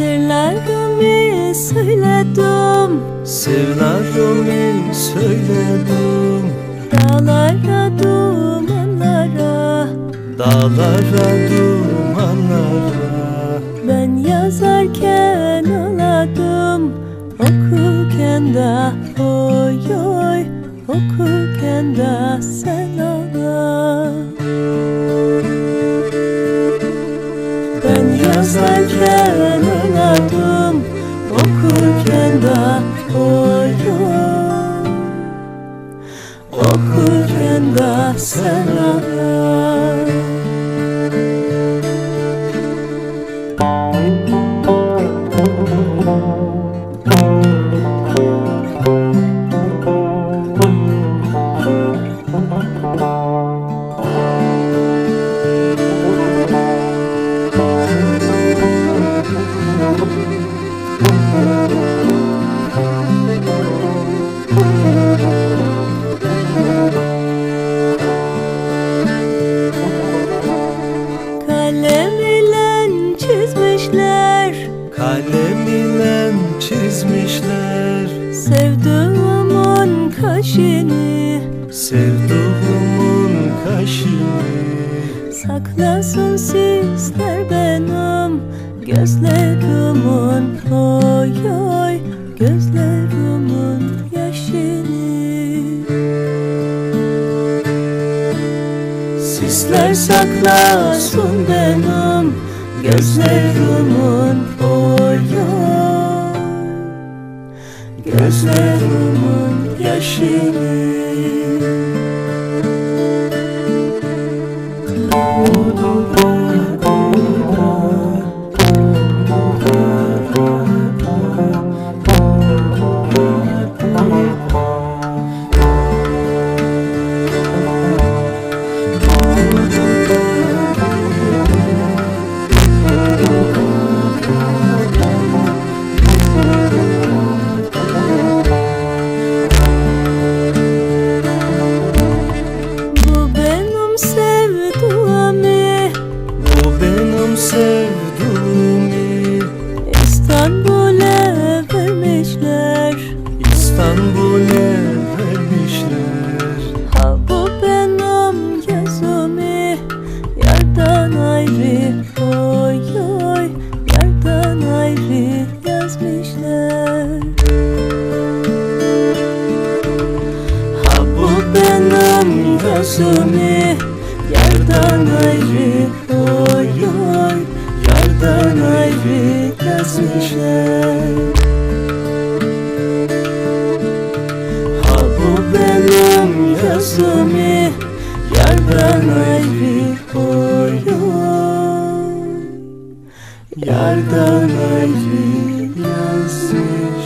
Sevlerimi söyledim. Sevlarımı söyledim. Dağlara dumanlara. Dağlara dumanlara. Ben yazarken ağladım. Okurken de oy oy. Okurken de sen ağla. Ben yazarken Okurken de sen ağla Kalem ile çizmişler. Sevduğumun kaşını. Sevduğumun kaşını. Saklasın sizler benim Gözlerimin oy oy Gözlerimin yaşını. Sisler saklasın benim Gözlerimin Gözlerimin yaşını benim yazımı Yardan ayrı oy oy. Yardan ayrı yazmışlar Ha bu benim yazımı Yardan ayrı oy oy. Yardan ayrı yazımı